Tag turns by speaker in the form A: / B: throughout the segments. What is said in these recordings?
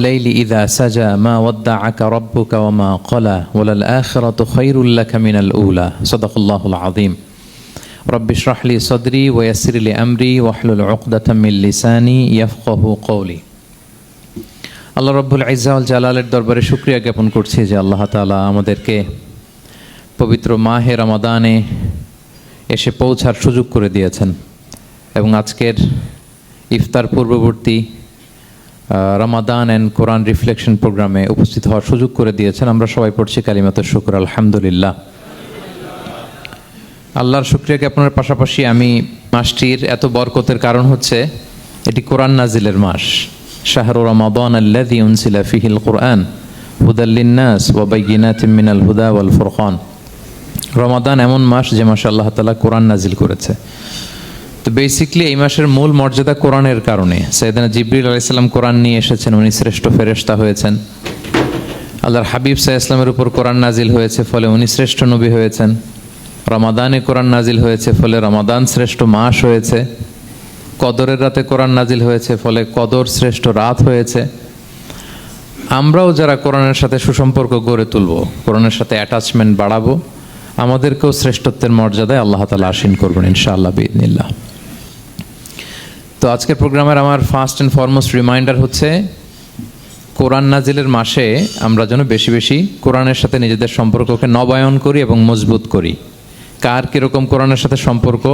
A: الليل إذا سجى ما ودعك ربك وما قلى وللآخرة خير لك من الأولى صدق الله العظيم رب اشرح لي صدري ويسر لي أمري واحلل عقدة من لساني يفقه قولي আল্লাহ রব্বুল ইজাউল জালালের দরবারে শুক্রিয়া জ্ঞাপন করছি যে আল্লাহ তাআলা আমাদেরকে পবিত্র মাহে রমাদানে এসে পৌঁছার সুযোগ করে দিয়েছেন এবং আজকের ইফতার পূর্ববর্তী রমাদান অ্যান্ড কোরআন রিফ্লেকশন প্রোগ্রামে উপস্থিত হওয়ার সুযোগ করে দিয়েছেন। আমরা সবাই পড়ছি কালিমাত শুক্র, আলহামদুলিল্লাহ। আল্লাহর শুক্রিয়া জ্ঞাপনের পাশাপাশি আমি মাসটির এত বরকতের কারণ হচ্ছে, এটি কোরআন নাজিলের মাস। শাহরু রমাদান আল্লাযী উনসিলা ফিহিল কোরআন হুদাল্লিন্নাস ওয়া বাইয়িনাতিম মিনাল হুদা ওয়াল ফুরকান। রমাদান এমন মাস যে মাসে আল্লাহ তালা কোরআন নাজিল করেছে। তো বেসিকলি এই মাসের মূল মর্যাদা কোরআনের কারণে। সৈয়দানা জিবরিল আলাইসাল্লাম কোরআন নিয়ে এসেছেন, উনি শ্রেষ্ঠ ফেরেশতা হয়েছেন। আল্লাহর হাবিব সাহা ইসলামের উপর কোরআন নাজিল হয়েছে, ফলে উনি শ্রেষ্ঠ নবী হয়েছেন। রমাদানে কোরআন নাজিল হয়েছে, ফলে রমাদান শ্রেষ্ঠ মাস হয়েছে। কদরের রাতে কোরআন নাজিল হয়েছে, ফলে কদর শ্রেষ্ঠ রাত হয়েছে। আমরাও যারা কোরআনের সাথে সুসম্পর্ক গড়ে তুলব, কোরআনের সাথে অ্যাটাচমেন্ট বাড়াবো, আমাদেরকেও শ্রেষ্ঠত্বের মর্যাদায় আল্লাহ তালা আসীন করবেন, ইনশাআল্লাহ বিদিনিল্লাহ তো আজকের প্রোগ্রামের আমার ফার্স্ট অ্যান্ড ফরমোস্ট রিমাইন্ডার হচ্ছে, কোরআন নাজিলের মাসে আমরা যেন বেশি বেশি কোরআনের সাথে নিজেদের সম্পর্ককে নবায়ন করি এবং মজবুত করি। কার কীরকম কোরআনের সাথে সম্পর্ক,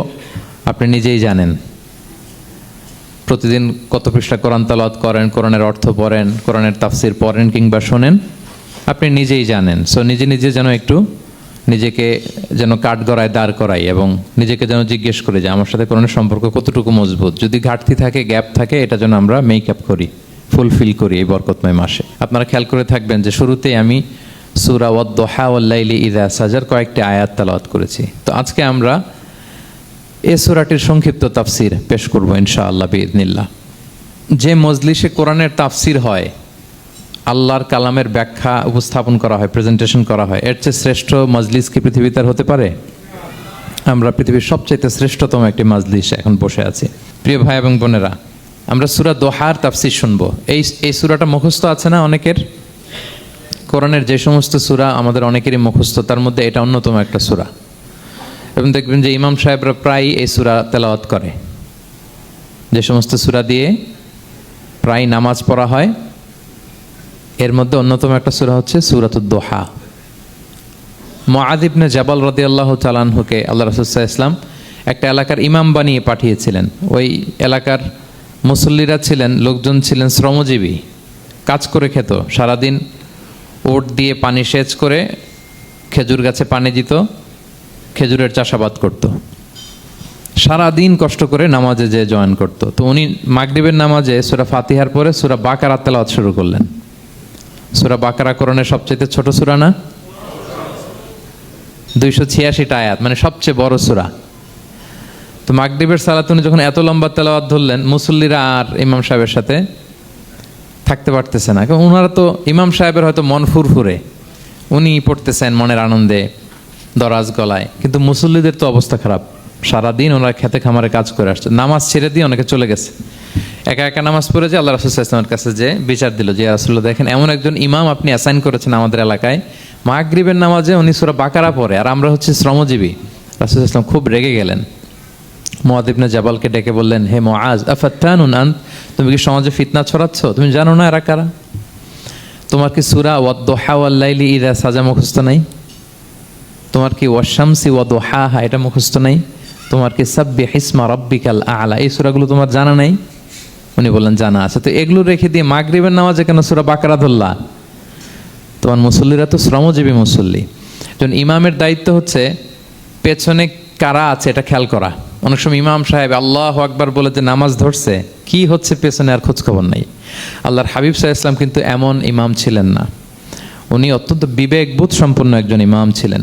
A: আপনি নিজেই জানেন। প্রতিদিন কত পৃষ্ঠা কোরআন তালাত করেন, কোরআনের অর্থ পড়েন, কোরআনের তাফসির পড়েন কিংবা শোনেন, আপনি নিজেই জানেন। সো নিজে নিজে যেন একটু নিজেকে যেন কাঠগড়ায় দাঁড় করাই এবং নিজেকে যেন জিজ্ঞেস করে যে আমার সাথে কোরআনের সম্পর্ক কতটুকু মজবুত? যদি ঘাটতি থাকে, গ্যাপ থাকে, এটা যেন আমরা মেক আপ করি ফুলফিল করি এই বরকতময় মাসে। আপনারা খেয়াল করে থাকবেন যে শুরুতেই আমি সুরা ওয়াদ্দোহা ওয়াল্লাইলি ইদা সাজার কয়েকটি আয়াত তালাওয়াত করেছি। তো আজকে আমরা এ সুরাটির সংক্ষিপ্ত তাফসির পেশ করব ইনশাআল্লাহ বিদিনিল্লাহ যে মজলিসে কোরআনের তাফসির হয় আল্লাহর কালামের ব্যাখ্যা উপস্থাপন করা হয় প্রেজেন্টেশন করা হয়। এর চেয়ে শ্রেষ্ঠ মজলিস কি পৃথিবীতে হতে পারে? আমরা পৃথিবীর সবচাইতে শ্রেষ্ঠতম একটি মজলিস এখন বসে আছি। প্রিয় ভাই এবং বোনেরা, আমরা সুরা দোহার তাফসির শুনব। এই এই সুরাটা মুখস্থ আছে না অনেকের? কোরআনের যে সমস্ত সুরা আমাদের অনেকেরই মুখস্থ, তার মধ্যে এটা অন্যতম একটা সুরা। এবং দেখবেন যে ইমাম সাহেবরা প্রায় এই সুরা তেলাওয়াত করে। যে সমস্ত সুরা দিয়ে প্রায় নামাজ পড়া হয় এর মধ্যে অন্যতম একটা সুরা হচ্ছে সুরাতুদ্দোহা মহাদিবনে জাবাল রদি আল্লাহ চালানহুকে আল্লাহ রসুল্লাহ ইসলাম একটা এলাকার ইমাম বানিয়ে পাঠিয়েছিলেন। ওই এলাকার মুসল্লিরা ছিলেন, লোকজন ছিলেন, শ্রমজীবী। কাজ করে খেত। সারাদিন ওট দিয়ে পানি সেচ করে খেজুর গাছে পানি দিত, খেজুরের চাষাবাদ করত। সারাদিন কষ্ট করে নামাজে যে জয়েন করত। তো উনি মাগরিবের নামাজে সুরা ফাতিহার পরে সুরা বাকারাত তেলাওয়াত শুরু করলেন। সুরা বাকারা করণের সবচেয়ে ছোট সুরা না? দুইশো ছিয়াশিটা আয়াত মানে সবচেয়ে বড় সুরা। তো মাগরিবের সালাত উনি যখন এত লম্বা তেলাওয়াত ধরলেন, মুসল্লিরা আর ইমাম সাহেবের সাথে থাকতে পারতেছে না। কারণ ওনারা তো ইমাম সাহেবের হয়তো মন ফুরফুরে। উনি পড়তেছেন মনের আনন্দে, দরাজ গলায়। কিন্তু মুসল্লিদের তো অবস্থা খারাপ। সারাদিন ওনারা খেতে খামারে কাজ করে আসছে। নামাজ ছেড়ে দিয়ে অনেকে চলে গেছে। একা একা নামাজ পড়ে যে আল্লাহ রাসুল ইসলামের কাছে যে বিচার দিল, যে রাসুল্লাহ দেখেন এমন একজন ইমাম আপনি অ্যাসাইন করেছেন আমাদের এলাকায়। মাগরিবের নামাজে উনি সুরা বাকারা পড়ে, আর আমরা হচ্ছে শ্রমজীবী। রাসুল ইসলাম খুব রেগে গেলেন। মহাদিবনে জাবালকে ডেকে বললেন, হে মহাজ আফাত্তানুন আন তুমি কি সমাজে ফিতনা ছড়াচ্ছ? তুমি জানো না এরা কারা? তোমার কি সুরা ওয়াদ্দোহা ওয়াল্লাইলি ইদা সাজা মুখস্থ নাই? তোমার কি ওয়াশামসি হা এটা মুখস্থ নাই? তোমার কি সাব্বি হিসমা রব্বিকাল আলা? এই সুরাগুলো তোমার জানা নাই? উনি বললেন জানা আছে তো এগুলো রেখে দিয়ে মাগরিবের নামাজে কেন সুরা বাকারা ধরলা? তোমার মুসল্লিরা তো শ্রমজীবী মুসল্লি। যখন ইমামের দায়িত্ব হচ্ছে পেছনে কারা আছে এটা খেয়াল করা। অনেক সময় ইমাম সাহেব আল্লাহ আকবার বলে যে নামাজ ধরছে, কি হচ্ছে পেছনে আর খোঁজ খবর নাই। আল্লাহর হাবিব সাহা ইসলাম কিন্তু এমন ইমাম ছিলেন না। উনি অত্যন্ত বিবেকবোধ সম্পন্ন একজন ইমাম ছিলেন।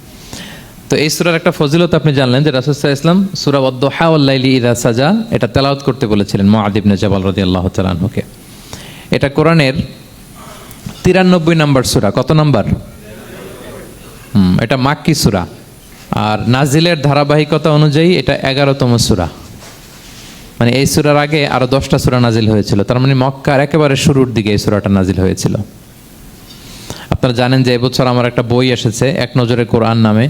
A: তো এই সুরার একটা ফজিলত আপনি জানলেন যে রাসুসাহ ইসলাম সুরা ওদ্দোহা উল্লাইলি ইদা সাজা, এটা তেলাওয়াত করতে বলেছিলেন মহাদিবনে জবাল রদি আল্লাহ তালাহুকে এটা কোরআনের তিরানব্বই নম্বর সুরা। কত নম্বর? হুম, এটা মাক্কি সুরা। আর নাজিলের ধারাবাহিকতা অনুযায়ী এটা এগারোতম সুরা। মানে এই সুরার আগে আরও দশটা সুরা নাজিল হয়েছিল। তার মানে মক্কার একেবারে শুরুর দিকে এই সুরাটা নাজিল হয়েছিল। আপনারা জানেন যে এবছর আমার একটা বই এসেছে, এক নজরে কোরআন নামে।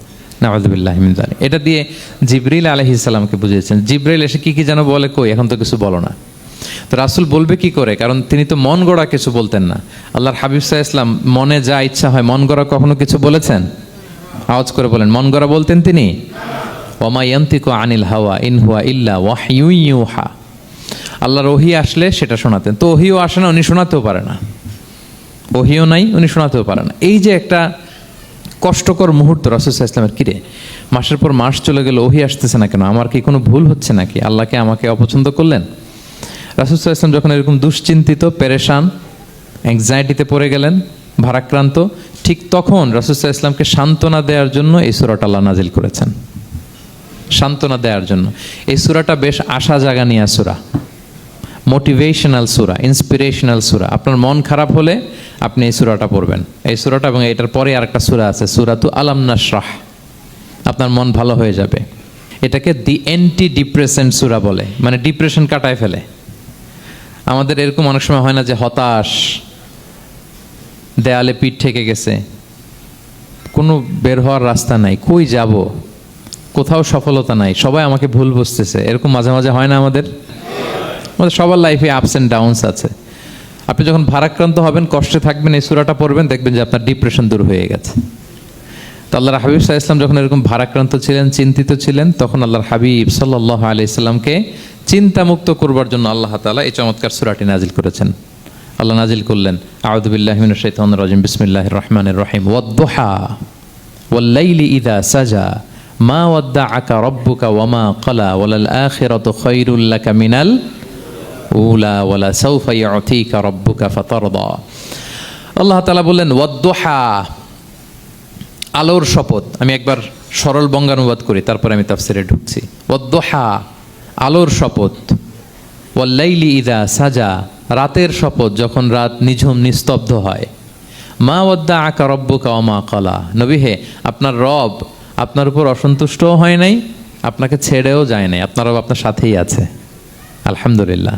A: নাওয়াজবিল্লাহ মিন জালিক। এটা দিয়ে জিব্রিল আলহি ইসলামকে বুঝিয়েছেন। জিব্রাইল এসে কি কি যেন বলে, কই, এখন তো কিছু বলো না। তো রাসুল বলবে কি করে? কারণ তিনি তো মন গড়া কিছু বলতেন না। আল্লাহর হাবিব সাহা ইসলাম মনে যা ইচ্ছা হয়, মন গড়া কখনো কিছু বলেছেন? আওয়াজ করে বলেন, মন গড়া বলতেন তিনি? ওমা ইয়ান্তিকু আনিল হাওয়া, ইন হুয়া ইল্লা ওয়াহইউ ইউহা। আল্লাহর ওহি আসলে সেটা শোনাতেন। তো ওহিও আসে না, উনি শোনাতেও পারে না। ওহিও নাই, উনি শোনাতেও পারে না। এই যে একটা কষ্টকর মুহূর্ত রাসুসাহ ইসলামের কিরে? মাসের পর মাস চলে গেল, ওহি আসতেছে না কেন? আমার কি কোনো ভুল হচ্ছে নাকি? আল্লাহকে আমাকে অপছন্দ করলেন? রাসুসাহ ইসলাম যখন এরকম দুশ্চিন্তিত, পেরেশান অ্যাংজাইটিতে পড়ে গেলেন, ভারাক্রান্ত, ঠিক তখন রাসুসাহ ইসলামকে সান্ত্বনা দেওয়ার জন্য এই সুরাটা আল্লাহ নাজিল করেছেন। সান্ত্বনা দেওয়ার জন্য। এই সুরাটা বেশ আশা জাগা জাগানিয়া সুরা। মোটিভেশনাল সুরা ইন্সপিরেশনাল সুরা আপনার মন খারাপ হলে আপনি এই সুরাটা পড়বেন। এই সুরাটা এবং এটার পরে আর একটা সুরা আছে সুরাতু আলাম নাশরাহ। আপনার মন ভালো হয়ে যাবে। এটাকে দি অ্যান্টি ডিপ্রেশন সুরা বলে মানে ডিপ্রেশন কাটায় ফেলে। আমাদের এরকম অনেক সময় হয় না যে হতাশ, দেয়ালে পিঠ ঠেকে গেছে, কোনো বের হওয়ার রাস্তা নাই, কই যাব? কোথাও সফলতা নাই, সবাই আমাকে ভুল বুঝতেছে। এরকম মাঝে মাঝে হয় না আমাদের? আমাদের সবার লাইফে আপস অ্যান্ড ডাউনস আছে। আপনি যখন ভারাক্রান্ত হবেন, কষ্টে থাকবেন, এই সুরাটা পড়বেন, দেখবেন যে আপনার ডিপ্রেশন দূর হয়ে গেছে। তো আল্লাহর হাবিব সাহা ইসলাম যখন এরকম ভারাক্রান্ত ছিলেন, চিন্তিত ছিলেন, তখন আল্লাহর হাবিব সাল্লাহ আলি ইসলামকে চিন্তামুক্ত করবার জন্য আল্লাহ তালা এই চমৎকার সুরাটি নাজিল করেছেন। আল্লাহ নাজিল করলেন আউদুবিল্লাহমিন শৈতান রাজিম বিসমিল্লাহ রহমানের রহিম ওয়াদ্দোহা ওয়াল্লাইলি ইদা সাজা, মা ওয়াদ্দা আকা রব্বুকা ওয়ামা কলা ওয়ালাল আখিরাতু খৈরুল লাকা মিনাল উলা ওয়ালা সাউফা ইয়াতিকা রব্বুকা ফাতারদা। আল্লাহ তাআলা বললেন, ওয়াদ্দোহা আলোর শপথ। আমি একবার সরল বঙ্গানুবাদ করি, তারপরে আমি তাফসিরে ঢুকছি। ওয়াদ্দোহা আলোর শপথ। ওয়াল্লাইলি ইদা সাজা রাতের শপথ, যখন রাত নিঝুম নিস্তব্ধ হয়। মা ওদ্দা আকা রব্বুকা অমা কলা নবী হে, আপনার রব আপনার উপর অসন্তুষ্টও হয় নাই, আপনাকে ছেড়েও যায় নাই, আপনার রব আপনার সাথেই আছে। আলহামদুলিল্লাহ।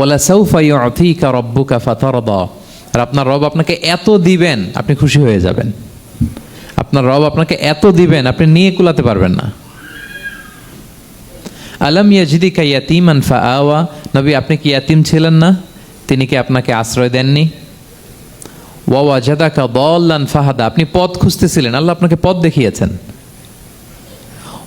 A: ওয়ালা সৌফা ইউতিকা রব্বুকা ফাতারদা আর আপনার রব আপনাকে এত দিবেন, আপনি খুশি হয়ে যাবেন। আপনার রব আপনাকে এত দিবেন, আপনি নিয়ে কুলাতে পারবেন না। আলম ইয়াজিদিকা ইয়াতিমান ফা আওয়া নবী, আপনি কি ইয়াতিম ছিলেন না? তিনি কি আপনাকে আশ্রয় দেননি? ওয়া জাদাকা দল্লান ফাহাদা আপনি পথ খুঁজতেছিলেন, আল্লাহ আপনাকে পথ দেখিয়েছেন।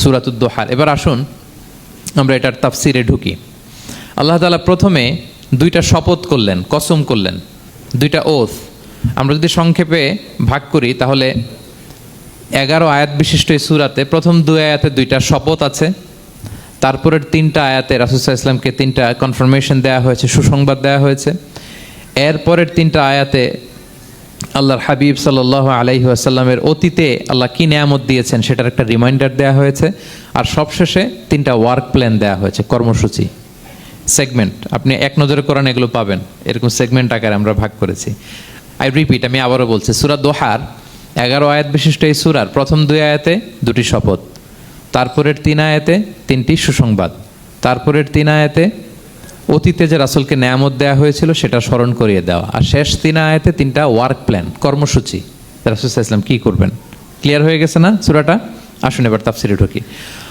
A: সুরাতুদ্দোহার। এবার আসুন আমরা এটার তাফসিরে ঢুকি। আল্লাহ তালা প্রথমে দুইটা শপথ করলেন, কসম করলেন, দুইটা ওথ আমরা যদি সংক্ষেপে ভাগ করি, তাহলে এগারো আয়াত বিশিষ্ট এই সুরাতে প্রথম দুই আয়াতে দুইটা শপথ আছে, তারপরের তিনটা আয়াতে রাসুসাহ ইসলামকে তিনটা কনফার্মেশন দেওয়া হয়েছে, সুসংবাদ দেওয়া হয়েছে। এরপরের তিনটা আয়াতে আল্লাহর হাবিব সাল্লাহ আলাইহি আসাল্লামের অতীতে আল্লাহ কি নিয়ামত দিয়েছেন সেটার একটা রিমাইন্ডার দেওয়া হয়েছে। আর সবশেষে তিনটা ওয়ার্ক প্ল্যান দেওয়া হয়েছে, কর্মসূচি। সেগমেন্ট আপনি এক নজরে করেন এগুলো পাবেন। এরকম সেগমেন্ট আকারে আমরা ভাগ করেছি। আই রিপিট আমি আবারও বলছি, সুরা দোহার, এগারো আয়াত বিশিষ্ট এই সুরার প্রথম দুই আয়াতে দুটি শপথ, তারপরের তিন আয়াতে তিনটি সুসংবাদ, তারপরের তিন আয়াতে অতীতে যে রাসুলকে নেয়ামত দেওয়া হয়েছিল, সেটা স্মরণ করিয়ে দেওয়া। আর শেষ তিন আয়াতে তিনটা ওয়ার্ক প্ল্যান কর্মসূচি। রাসুল ইসলাম কী করবেন? ক্লিয়ার হয়ে গেছে না সুরাটা? আসুন এবার তাফসিরে ঢুকি।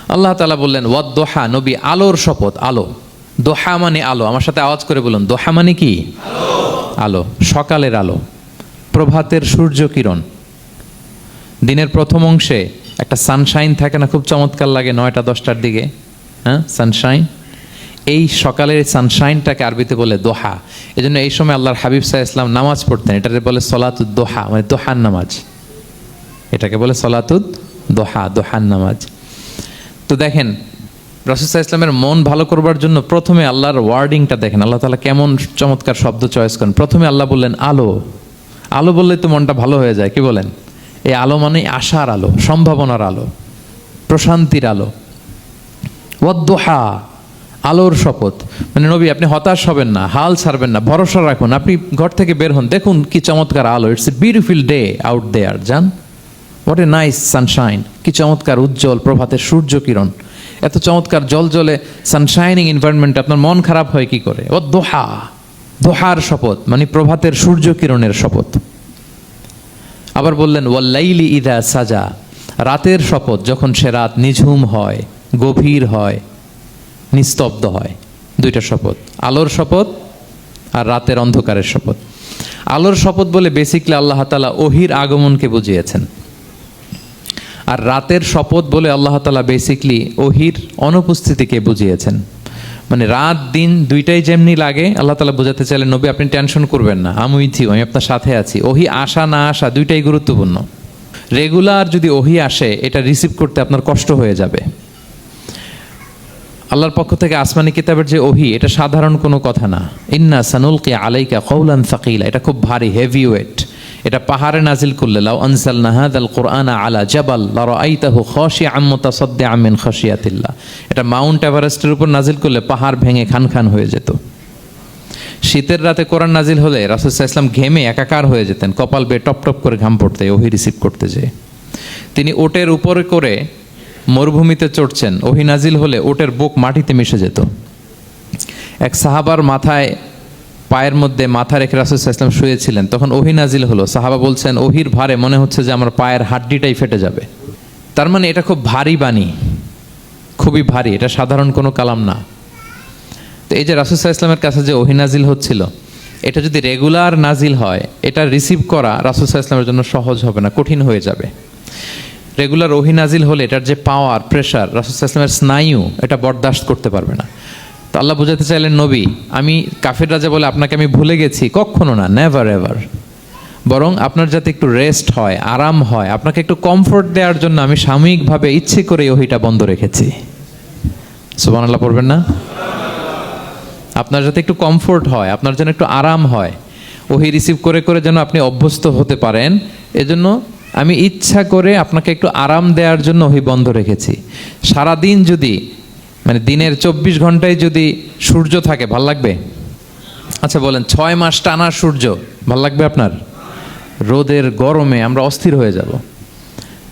A: আল্লাহ তালা বললেন ওয়াদ দোহা নবী আলোর শপথ, আলো। দোহা মানে আলো। আমার সাথে আওয়াজ করে বলুন, দোহা মানে কি? আলো। সকালের আলো। প্রভাতের সূর্য কিরণ। দিনের প্রথম অংশে একটা সানশাইন থাকে না, খুব চমৎকার লাগে, নয়টা, দশটার দিকে। হ্যাঁ সানশাইন এই সকালের সানশাইনটাকে আরবিতে বলে দোহা। এই জন্য এই সময় আল্লাহর হাবিব সাহা ইসলাম নামাজ পড়তেন। এটাকে বলে সলাতুদ দোহা মানে দোহার নামাজ। এটাকে বলে সলাতুদ দোহা, দোহার নামাজ। তো দেখেন রসুসাহ ইসলামের মন ভালো করবার জন্য প্রথমে আল্লাহর ওয়ার্ডিংটা দেখেন। আল্লাহ তালা কেমন চমৎকার শব্দ চয়েস করেন। প্রথমে আল্লাহ বললেন, আলো। আলো বললে তো মনটা ভালো হয়ে যায়, কি বলেন? এই আলো মানে আশার আলো, সম্ভাবনার আলো, প্রশান্তির আলো। ওয়াদ্দোহা আলোর শপথ। মানে নবী, আপনি হতাশ হবেন না, হাল ছাড়বেন না, ভরসা রাখুন। আপনি ঘর থেকে বের হন। দেখুন কি চমৎকার আলো। It's a beautiful day out there যান হোয়াট এ নাইস সানশাইন কি চমৎকার উজ্জ্বল প্রভাতের সূর্য কিরণ এত চমৎকার জল জলে সানশাইনিং এনভায়রনমেন্ট আপনার মন খারাপ হয় কি করে? ও দোহা। দোহার শপথ মানে প্রভাতের সূর্য কিরণের শপথ। আবার বললেন ওয়াল্লাইলি ইদা সাজা। রাতের শপথ, যখন সে রাত নিঝুম হয়, গভীর হয় নিস্তব্ধ হয়। দুইটা শপথ। আলোর শপথ আর রাতের অন্ধকারের শপথ। আলোর শপথ বলে বেসিকলি আল্লাহ তালা ওহির আগমনকে বুঝিয়েছেন। আর রাতের শপথ বলে আল্লাহ তালা বেসিকলি ওহির অনুপস্থিতিকে বুঝিয়েছেন। মানে রাত, দিন দুইটাই যেমনি লাগে, আল্লাহ তালা বোঝাতে চাইলেন নবী, আপনি টেনশন করবেন না আমি উইথ আমি আপনার সাথে আছি। ওহি আসা, না আসা দুইটাই গুরুত্বপূর্ণ। রেগুলার যদি ওহি আসে, এটা রিসিভ করতে আপনার কষ্ট হয়ে যাবে। আল্লাহর পক্ষ থেকে আসমানি কিতাবের যে অভি, এটা সাধারণ কোনো কথা না। ইন্না সানুলকে আলাইকা কৌলান সাকিলা। এটা খুব ভারী হেভি ওয়েট এটা পাহাড়ে নাজিল করলে, লাউ আনসাল নাহাদ আল কোরআন আলা জাবাল লারাইতাহু খাশিআম মুতাসাদ্দিআম মিন খাশিয়াতিল্লাহ। এটা মাউন্ট এভারেস্টের উপর নাজিল করলে পাহাড় ভেঙে খান খান হয়ে যেত। শীতের রাতে কোরআন নাজিল হলে রাসুসাহ ইসলাম ঘেমে একাকার হয়ে যেতেন, কপাল বেয়ে টপ টপ করে ঘাম পড়তে ওহি রিসিভ করতে যেয়ে। তিনি ওটের উপরে করে মরুভূমিতে চড়ছেন। ওহি নাজিল হলে ওটের বুক মাটিতে মিশে যেত। এক সাহাবার মাথায়, পায়ের মধ্যে মাথা রেখে রাসুল ইসলাম শুয়েছিলেন। তখন ওহি নাজিল হলো। সাহাবা বলছেন ওহির ভারে মনে হচ্ছে যে আমার পায়ের হাড্ডিটাই ফেটে যাবে। তার মানে এটা খুব ভারী বাণী। খুবই ভারী। এটা সাধারণ কোনো কালাম না। তো এই যে রাসুসাহ ইসলামের কাছে যে ওহি নাজিল হচ্ছিল, এটা যদি রেগুলার নাজিল হয়, এটা রিসিভ করা রাসুসাহ ইসলামের জন্য সহজ হবে না, কঠিন হয়ে যাবে। রেগুলার ওহি নাজিল হলে এটার যে পাওয়ার প্রেশার রাসুসাহ ইসলামের স্নায়ু, এটা বরদাস্ত করতে পারবে না। তো আল্লাহ বোঝাতে চাইলেন, নবী, আমি কাফের রাজা বলে আপনাকে আমি ভুলে গেছি, কখনো না নেভার এভার বরং আপনার যাতে একটু রেস্ট হয়, আরাম হয়, আপনাকে একটু কমফোর্ট দেওয়ার জন্য আমি সাময়িকভাবে ইচ্ছে করে ওহিটা বন্ধ রেখেছি। সুবান আল্লাহ পড়বেন না? আপনার যাতে একটু কমফোর্ট হয়, আপনার যেন একটু আরাম হয়, ওহি রিসিভ করে করে যেন আপনি অভ্যস্ত হতে পারেন, এজন্য আমি ইচ্ছা করে আপনাকে একটু আরাম দেওয়ার জন্য ওহি বন্ধ রেখেছি। সারা দিন যদি মানে দিনের চব্বিশ ঘন্টায় যদি সূর্য থাকে, ভালো লাগবে? আচ্ছা বলেন, ছয় মাস টানা সূর্য, ভালো লাগবে আপনার? রোদের গরমে আমরা অস্থির হয়ে যাব।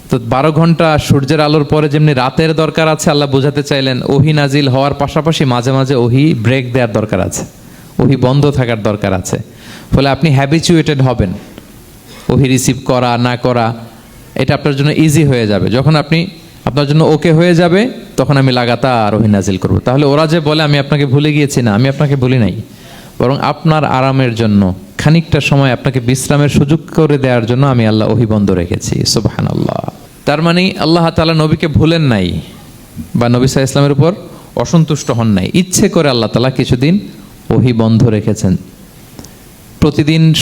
A: তো বারো ঘণ্টা সূর্যের আলোর পরে যেমনি রাতের দরকার আছে, আল্লাহ বোঝাতে চাইলেন, ওহি নাজিল হওয়ার পাশাপাশি মাঝে মাঝে ওহি ব্রেক দেওয়ার দরকার আছে, ওহি বন্ধ থাকার দরকার আছে। ফলে আপনি হ্যাবিচুয়েটেড হবেন। ওহি রিসিভ করা, না করা, এটা আপনার জন্য ইজি হয়ে যাবে। যখন আপনি, আপনার জন্য ওকে হয়ে যাবে, তখন আমি লাগাতার ওহি নাজিল করব। তাহলে ওরা যে বলে, আমি আপনাকে ভুলে গিয়েছি না, আমি আপনাকে ভুলি নাই। বরং আপনার আরামের জন্য, খানিকটা সময় আপনাকে বিশ্রামের সুযোগ করে দেওয়ার জন্য আমি আল্লাহ ওহি বন্ধ রেখেছি। সুবাহান আল্লাহ তার মানে আল্লাহ তালা নবীকে ভুলেন নাই বা নবী সাহা ইসলামের উপর অসন্তুষ্ট হন নাই। ইচ্ছে করে আল্লাহ তালা কিছুদিন ওহি বন্ধ রেখেছেন। প্রতিদিন